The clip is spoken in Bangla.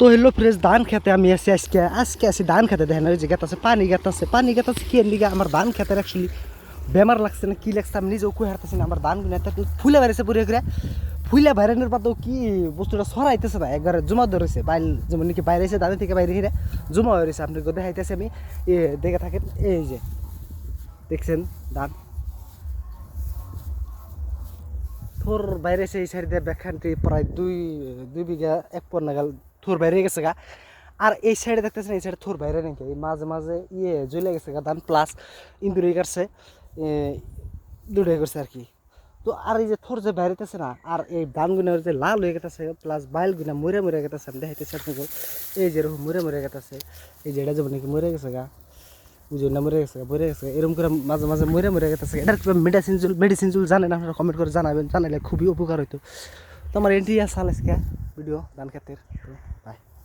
তো হইল ফ্রেশ ধান খেতে আমি এসে আজকে আজকে আসি ধান খেতে দেখেন, ওই যে গেতাছে পানি গেতাছে পানি গেতাছে কি লিগে আমার ধান খেতে অ্যাকচুয়ালি বেমার লাগছে না, কি লাগছে আমি নিজেও কুয়ে হারতেছি না, আমার ধান এত ফুলে বেড়েছে পুরে করে ফুলে বাইরেনের পাতেও কি বস্তুটা সরাইতেছে না একবারে জমা ধরেছে বাইল যেমন নাকি বাইরে এসে দাঁড়িয়ে থেকে বাইরে হিরে জমা হয়ে রয়েছে, আপনাকে দেখাইতেছে আমি। এ, দেখে থাকেন, এই যে, দেখছেন ধান। থোর বাইরে এসে এই সাইড ব্যাখ্যানটি প্রায় দুই দুই বিঘা এক পর নাগাল থোর বাইরে গেছে গা। আর এই সাইডে দেখতেছেন, এই সাইডে থোর বাইরে নাকি? মাঝে মাঝে ইয়ে জ্বলে গেছে গা, ধান প্লাস ইন্দুরি কাটছে দুটাই করছে আর কি। তো আর এই যে থোর যে বাইরেতেছে না, আর এই ধানগুলো যে লাল হয়ে গেতেছে প্লাস বাইলগুনা মরে মরে গেতেছে, আমি দেখাইতেছি আপনাকে। এই যে এরকম মরে মরে গেতেছে, এই যে যেমন নাকি মরে গেছে গা বুঝুন মরে গেছে মরে গেছে এরকম করে মাঝে মাঝে মরে মরে গেছে এটার মেডিসিন মেডিসিন জানেন, আপনারা কমেন্ট করে জানাবেন জানালে খুবই উপকার হইতো। তো আমার এন্ট্রি আছে আজকে। video dan ketir. Bye.